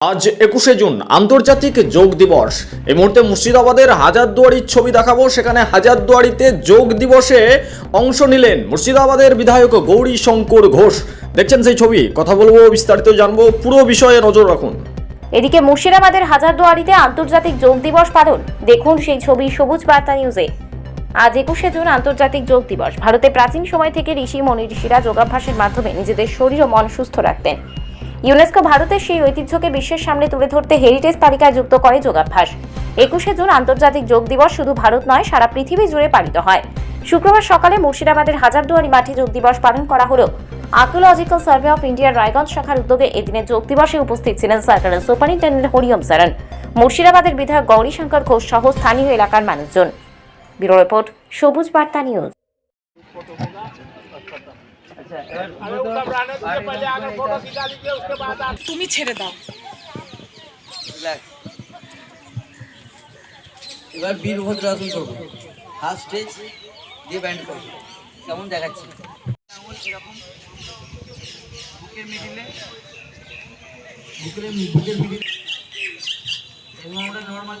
আজ একুশে জুন, আন্তর্জাতিক যোগ দিবস। এই মুহূর্তে মুর্শিদাবাদের হাজারদুয়ারির ছবি দেখাবো। সেখানে হাজারদুয়ারিতে যোগ দিবসে অংশ নিলেন মুর্শিদাবাদের বিধায়ক গৌরী শঙ্কর ঘোষ। দেখছেন সেই ছবি, কথা বলব, বিস্তারিত জানব, পুরো বিষয়ে নজর রাখুন। এদিকে মুর্শিদাবাদের হাজারদুয়ারিতে আন্তর্জাতিক যোগ দিবস পালন। দেখুন সেই ছবি সবুজ বার্তা নিউজে। আজ একুশে জুন, আন্তর্জাতিক যোগ দিবস। ভারতে প্রাচীন সময় থেকে ঋষি, মনি, ঋষিরা যোগাভ্যাসের মাধ্যমে নিজেদের শরীর ও মন সুস্থ রাখতেন। ইউনেস্কো ভারতের সেই ঐতিহ্যকে বিশ্বের সামনে তুলে ধরতে হেরিটেজ তালিকায় যুক্ত করে যোগাভ্যাস। একুশে জুন আন্তর্জাতিক যোগ দিবস শুধু ভারত নয়, সারা পৃথিবী জুড়ে পালিত হয়। শুক্রবার সকালে মুর্শিদাবাদের হাজারদুয়ারি মাঠে যোগ দিবস পালন করা হলো। আর্কিওলজিক্যাল সার্ভে অফ ইন্ডিয়ার রায়গঞ্জ শাখার উদ্যোগে এদিনে যোগ দিবসে উপস্থিত ছিলেন সরকারের সুপারিনটেন্ডেন্ট হরিওম সারান। মুর্শিদাবাদের বিধায়ক গৌরীশঙ্কর ঘোষ সহ স্থানীয় এলাকার মানুষজন। ব্যুরো রিপোর্ট, সবুজ বার্তা নিউজ। তুমি ছেড়ে দাও। এবার বীরভদ্র আসন করব। ফার্স্ট স্টেজ দিয়ে ব্যান্ড করব। কেমন দেখাচ্ছি? এরকম বুকের মিডিলে বুকের বুকের মিডিল আমরা নর্মাল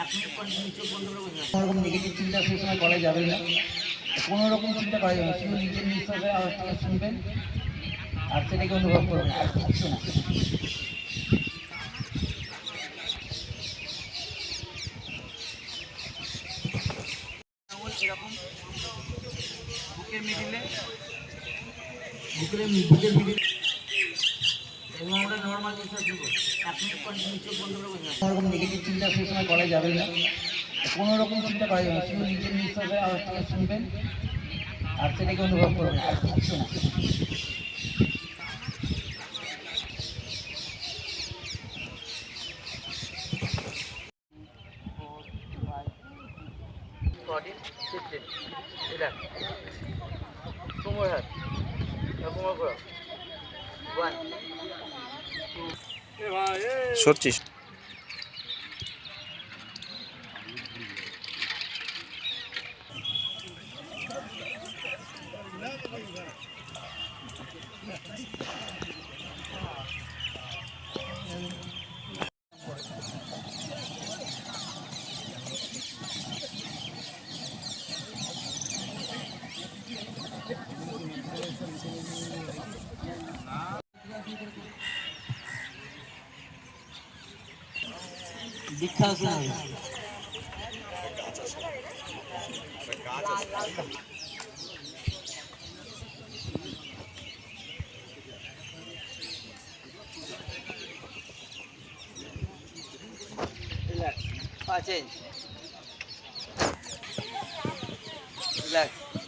এক মিনিট কন্টিনিউ চোখ বন্ধ করে নেগেটিভ চিন্তা সেই সময় করা যাবে না। কোনো রকম চিন্তা করা যাবে না শুধু নিজের নিঃশ্বাসের আওয়াজটাকে শুনবেন আর সেটাকে অনুভব করবেন আর কিচ্ছু না। আঙুল এরকম বুকের মিডিলে বুকের বুকের মিডিল। এবং আমরা নর্মাল নিঃশ্বাস নেব। এক মিনিট কন্টিনিউ চোখ বন্ধ করে নেগেটিভ চিন্তা সেই সময় করা যাবে না। কোনো রকম চিন্তা করা যাবে শুধু নিজের নিঃশ্বাসের আওয়াজটাকে শুনবেন আর সেটাকে অনুভব করবেন, আর কিচ্ছু না. সরছিস Dikkat abi. Relax. Relax.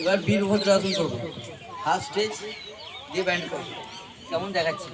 এবার বীরভদ্র আসন করব। ফার্স্ট স্টেজ দিয়ে ব্যান্ড করব। কেমন দেখাচ্ছি?